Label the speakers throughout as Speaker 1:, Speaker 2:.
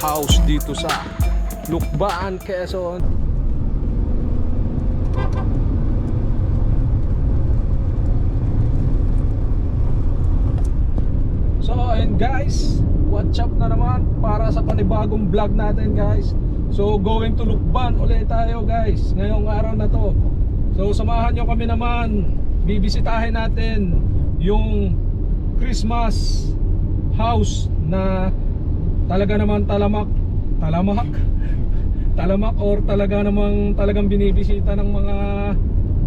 Speaker 1: House dito sa Lukbaan, Quezon. So and guys, watch up na naman para sa panibagong vlog natin guys. So going to Lukban ulit tayo guys ngayong araw na to. So samahan nyo kami naman, bibisitahin natin yung Christmas house na talaga naman talamak, talamak, talamak or talaga namang talagang binibisita ng mga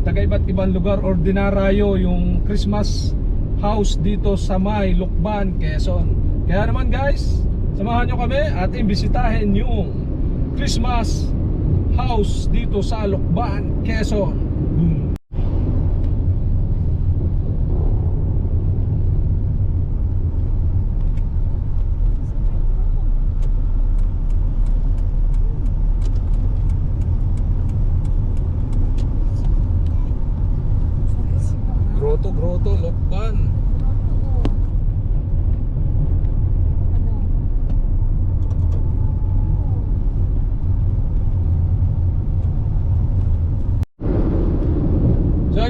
Speaker 1: taga iba't ibang lugar or dinarayo yung Christmas house dito sa May, Lukban, Quezon. Kaya naman guys, samahan nyo kami at imbisitahin yung Christmas house dito sa Lukban, Quezon. Boom.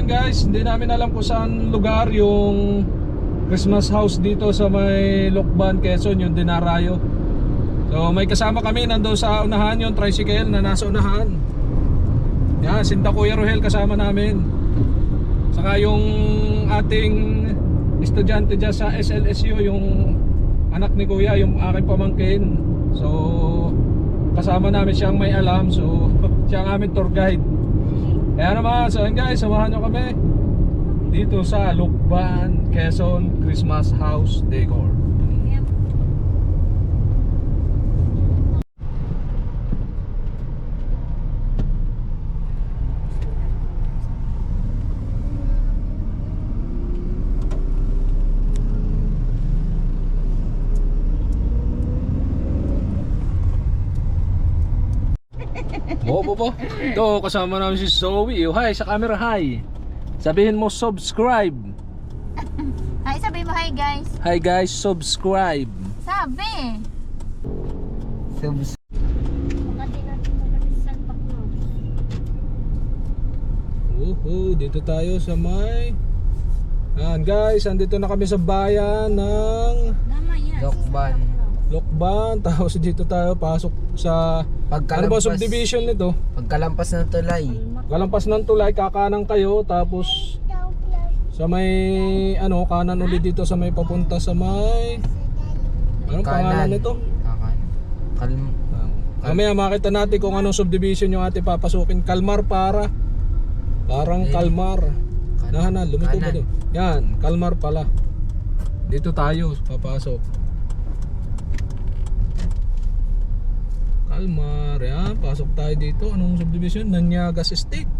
Speaker 1: Yun guys, hindi namin alam kung saan lugar yung Christmas house dito sa may Lukban, Quezon, yung Dinarayo. So may kasama kami nandoon sa unahan yung tricycle na nasa unahan. Yan, Sinta Kuya Rohel kasama namin. Saka yung ating estudyante dyan sa SLSU, yung anak ni Kuya, yung aking pamangkin. So kasama namin siyang may alam, so siya ang aming tour guide. Kaya naman, so yun guys, samahan nyo kami dito sa Lukban, Quezon Christmas House Decor. Mo po. Ito, kasama namin si Zoe. Oh, hi, sa camera, hi. Sabihin mo subscribe.
Speaker 2: Hi, sabi mo hi guys.
Speaker 1: Hi guys, subscribe.
Speaker 2: Sabi.
Speaker 3: Subs
Speaker 1: Uhu, dito tayo sa may Ayan guys, andito na kami sa bayan ng
Speaker 2: yan.
Speaker 3: Lokban.
Speaker 1: Tapos dito tayo pasok sa ano ba
Speaker 3: Pagkalampas,
Speaker 1: subdivision nito?
Speaker 3: pagkalampas ng tulay.
Speaker 1: Kalampas ng tulay, kakanan kayo tapos sa may ano kanan ulit dito sa may papunta sa may ano pangalan nito?
Speaker 3: Kakan. Kalm.
Speaker 1: Mamaya makita natin kung anong subdivision yung ating papasukin. Kalmar para. Parang
Speaker 3: Eh.
Speaker 1: Kalmar.
Speaker 3: Kan-
Speaker 1: Nahanan, lumiko ba
Speaker 3: kanan.
Speaker 1: doon? Yan, Kalmar pala. Dito tayo, papasok. Kalmar, yan. Pasok tayo dito. Anong subdivision? Nanyagas Estate.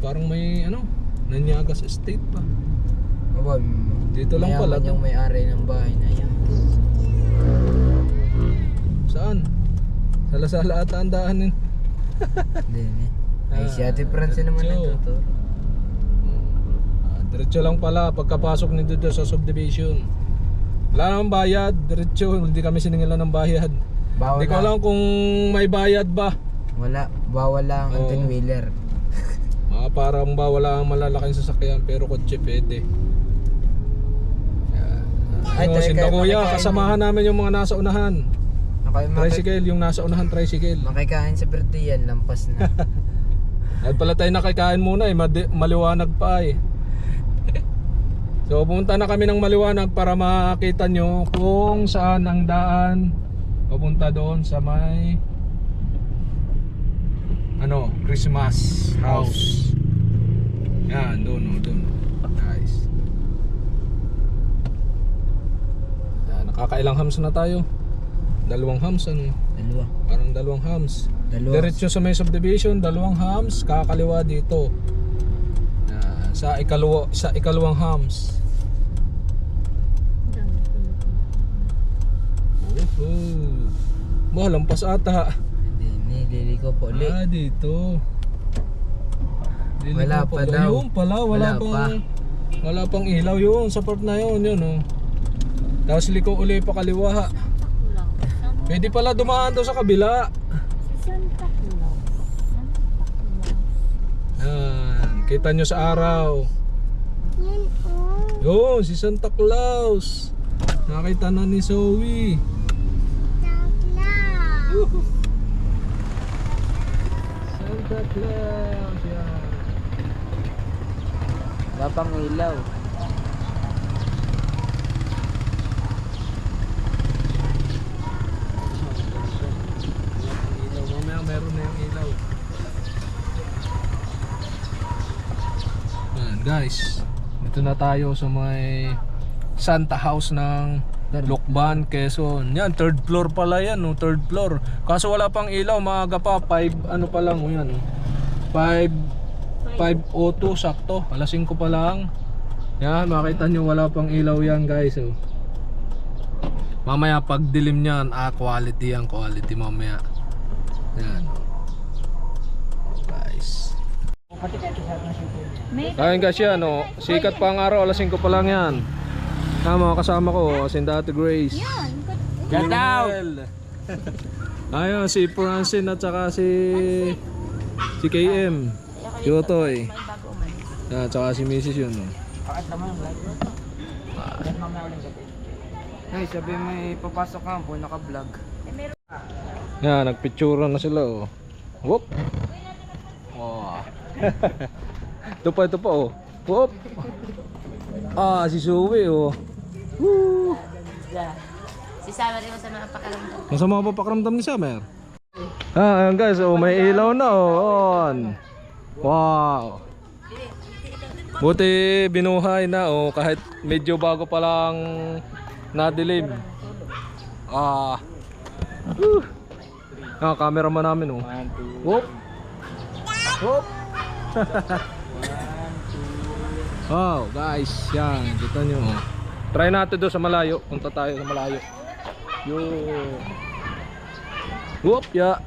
Speaker 1: Parang may ano, Nanyagas Estate pa.
Speaker 3: Aba,
Speaker 1: Dito lang pala
Speaker 3: mayaman yung may-ari ng bahay na yan.
Speaker 1: Saan? Sala-sala ata ang daanin.
Speaker 3: Hindi, eh. Ay,
Speaker 1: Ah,
Speaker 3: si Ate Francie naman nagtuturo.
Speaker 1: Ah, diretso lang pala pagkapasok nito sa subdivision. Wala namang bayad, diretso, hindi kami siningilan ng bayad.
Speaker 3: Bawal
Speaker 1: Hindi ko
Speaker 3: lang.
Speaker 1: alam kung may bayad ba.
Speaker 3: Wala, bawal lang ang
Speaker 1: Oo.
Speaker 3: 10 wheeler.
Speaker 1: Ah, parang ba wala ang malalaking sasakyan pero kotse pwede.
Speaker 3: Ay,
Speaker 1: Ano,
Speaker 3: tayo
Speaker 1: sinda
Speaker 3: kayo
Speaker 1: kuya,
Speaker 3: makikain
Speaker 1: kasamahan namin yung mga nasa unahan.
Speaker 3: Makay,
Speaker 1: Tricycle, yung nasa unahan tricycle.
Speaker 3: makikain sa Bertian, lampas na.
Speaker 1: At pala tayo nakikain muna eh, madi- maliwanag pa eh. So pumunta na kami ng maliwanag para makita nyo kung saan ang daan papunta doon sa may ano, Christmas house. Yan, doon, oh, doon. Guys. Yan, nakakailang hams na tayo. Dalawang hams ano.
Speaker 3: Dalawa.
Speaker 1: Parang dalawang hams.
Speaker 3: Dalawa.
Speaker 1: Diretso sa may subdivision, dalawang hams, kakaliwa dito. Ah, sa ikalawa sa ikalawang hams. Oh. Bah, lampas ata.
Speaker 3: Hindi, nililiko po ulit.
Speaker 1: Ah, dito. Dili
Speaker 3: Wala
Speaker 1: ko
Speaker 3: pa daw.
Speaker 1: Pala, wala,
Speaker 3: Wala
Speaker 1: pang
Speaker 3: pa.
Speaker 1: wala pang ilaw yun sa part na yun, yun oh. Tapos liko uli pa kaliwa. Pwede pala dumaan daw sa kabila.
Speaker 2: Si Santa Claus. Santa Claus.
Speaker 1: Yan, kita nyo sa araw.
Speaker 2: Yan oh.
Speaker 1: Yun, si Santa Claus. Nakita na ni Zoe. Santa Claus. Yan.
Speaker 3: Wala pang ilaw.
Speaker 1: Guys, dito na tayo sa may Santa House ng Lukban, Quezon. Yan, third floor pala yan, no? third floor. Kaso wala pang ilaw, maaga pa, 5 ano pa lang, oh, yan. Oh. 5 5.02 sakto, alas 5 pa lang. Yan, makita nyo wala pang ilaw yan guys. Oh. Mamaya pag dilim niyan, ah quality yan, quality mamaya. Yan. Guys.
Speaker 2: May
Speaker 1: Ayun guys yan, oh. sikat pa ang araw, alas 5 pa lang yan. Ah, mga kasama ko, si Dati Grace.
Speaker 2: yan.
Speaker 3: Shout out!
Speaker 1: Ayun, si Francine at saka si si KM. Si Otoy. Ah, tsaka si Mrs. yun.
Speaker 3: Ulit gabi? Ay, sabi may papasok ka po, naka-vlog.
Speaker 1: Yan, nagpicturan na sila oh. Whoop. Oh. ito pa, ito pa oh. Whoop. Ah, si Zoe oh. Woo.
Speaker 2: Si Summer yung sa mga pakaramdam.
Speaker 1: Masama pa pakiramdam ni Summer? Ah, ayan guys, oh, may ilaw na oh. On. Wow. Buti binuhay na oh, kahit medyo bago pa lang nadilim. Ah. Woo. Ah, cameraman namin oh. Whoop. Whoop. wow, guys, yan, kita nyo. oh. Try natin doon sa malayo. Punta tayo sa malayo. Yun. Whoop, ya.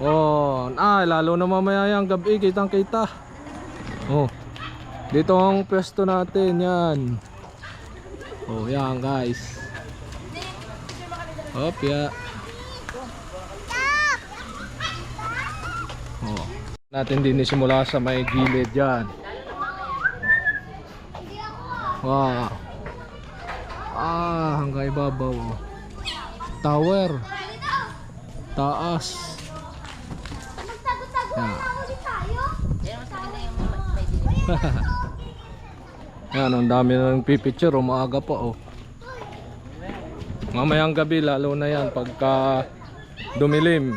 Speaker 1: Oh, ah, lalo na mamaya yung gabi, kitang kita. Oh. Dito ang pwesto natin, yan. Oh, yan guys. Hop, ya. Oh. Natin din simula sa may gilid yan. Wow. Ah, hanggang ibabaw. oh. Tower. Taas. Yan. Yan, ang dami na ng pipicture. Umaga pa oh. Mamayang gabi lalo na yan pagka dumilim.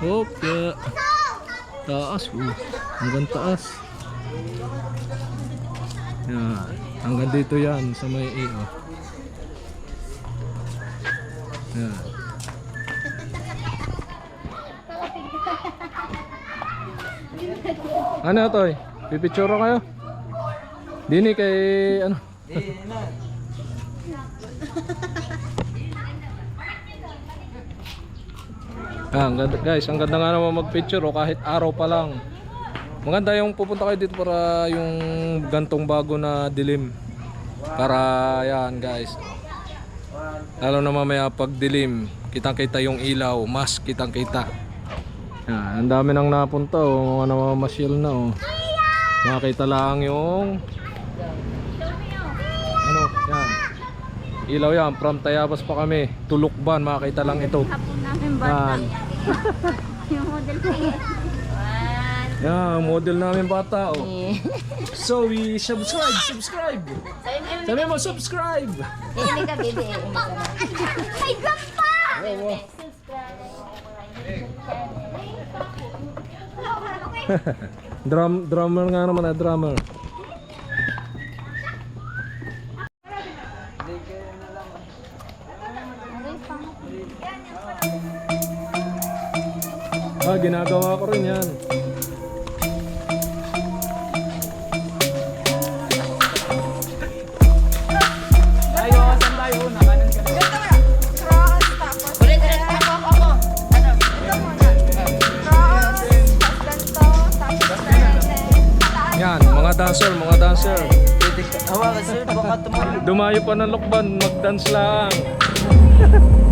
Speaker 1: Okay. Taas. Uh, hanggang taas. Yan. Hanggang dito yan sa may iyo. Yan. Ano to? Pipicture kayo? Dini kay ano? Ah, ang ganda, guys, ang ganda nga naman mag-picture oh, kahit araw pa lang. Maganda yung pupunta kayo dito para yung gantong bago na dilim. Para yan, guys. Lalo na mamaya pag dilim, kitang-kita yung ilaw, mas kitang-kita. Yan, ang dami nang napunta oh, mga namamasyal na oh. Makita lang yung ano, yan. Ilaw yan, from Tayabas pa kami. Tulukban, makita lang ito.
Speaker 2: Hapon namin
Speaker 1: Yan.
Speaker 2: yung model
Speaker 1: Yan, model namin bata oh. So we subscribe, subscribe. Sabi mo subscribe.
Speaker 2: Hindi ka, baby. Hindi ka na. Ay, gapa!
Speaker 1: Oo. Drum drummer nga naman, ah, drummer. Ah, ginagawa ko rin yan. Dancer, mga dancer.
Speaker 3: Pwede ka. Sir, baka tumalo.
Speaker 1: Dumayo pa ng lukban, mag-dance lang.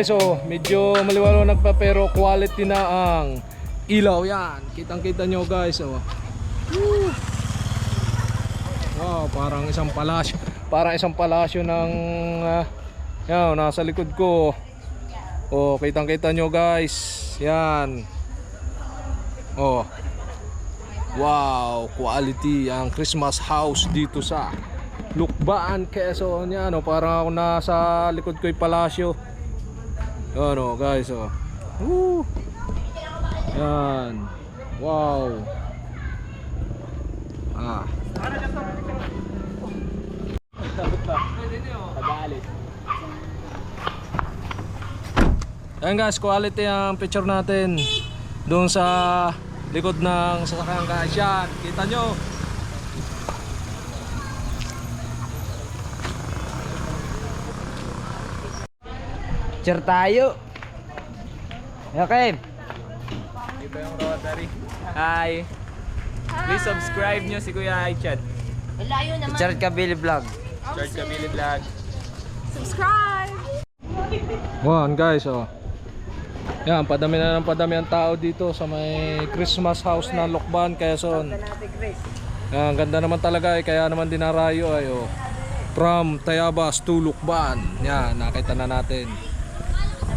Speaker 1: guys, oh, medyo maliwanag pa pero quality na ang ilaw yan. Kitang-kita nyo guys, oh. Wow, parang isang palasyo. Parang isang palasyo ng ah, yan, nasa likod ko. Oh, kitang-kita nyo guys. Yan. Oh. Wow, quality ang Christmas house dito sa Lukbaan, Quezon. Yan, oh, parang ako nasa likod ko yung palasyo. Yan oh, guys oh. Woo! Yan. Wow. Ah. Yan guys, quality ang picture natin doon sa likod ng sasakyan guys. Yan, kita nyo.
Speaker 3: Cheer tayo. Okay.
Speaker 4: Dito yung Rotary. Hi. Please subscribe nyo si Kuya Aichad.
Speaker 2: Layo naman.
Speaker 3: Cheer Kabili Vlog.
Speaker 4: George Camille Vlog.
Speaker 2: Subscribe!
Speaker 1: One guys oh. Yan, padami na ng padami ang tao dito sa may Christmas house na Lokban, Quezon. Yan, ganda naman talaga eh, kaya naman dinarayo ay oh. From Tayabas to Lukban. Yan, nakita na natin.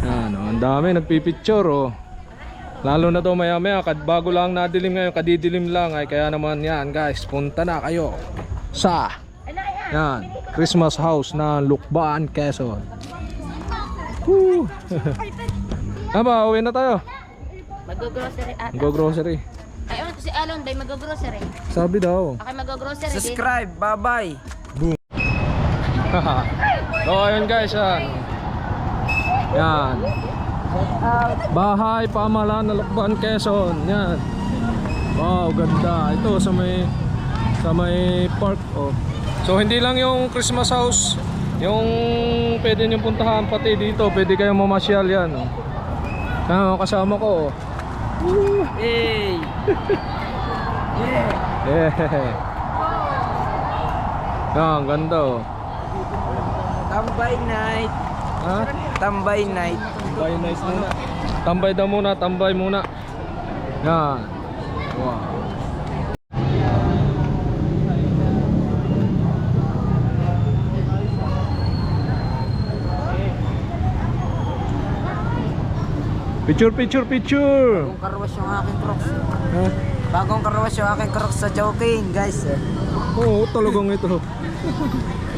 Speaker 1: Yan, oh, ang dami nagpipicture oh. Lalo na to maya maya, kad bago lang nadilim ngayon, kadidilim lang ay kaya naman yan guys, punta na kayo sa yan, Christmas house na Lukban, Quezon. Woo! Aba, uwi na tayo.
Speaker 2: Mag-grocery ata.
Speaker 1: Go grocery.
Speaker 2: Ay, ano si Alon bay mag-grocery.
Speaker 1: Sabi daw.
Speaker 2: Okay, mag-grocery.
Speaker 3: Subscribe. Bye-bye.
Speaker 1: so ayun guys, yan. Yan. Bahay pamalan na Lukban, Quezon. Yan. Wow, ganda. Ito sa may sa may park oh. So hindi lang yung Christmas house yung pwede nyo puntahan pati dito, pwede kayong mamasyal yan oh. Kasama ko oh.
Speaker 3: Hey.
Speaker 1: Yeah. Yan, ganda oh.
Speaker 3: Tambay night.
Speaker 1: Ha?
Speaker 3: Tambay night.
Speaker 1: Tambay nice muna. Tambay daw muna, tambay muna. Yan. Wow. Picture, picture, picture.
Speaker 3: Bagong karwas yung aking crocs.
Speaker 1: Ha?
Speaker 3: Bagong karwas yung aking crocs sa joking, guys.
Speaker 1: Oo, talagang ito.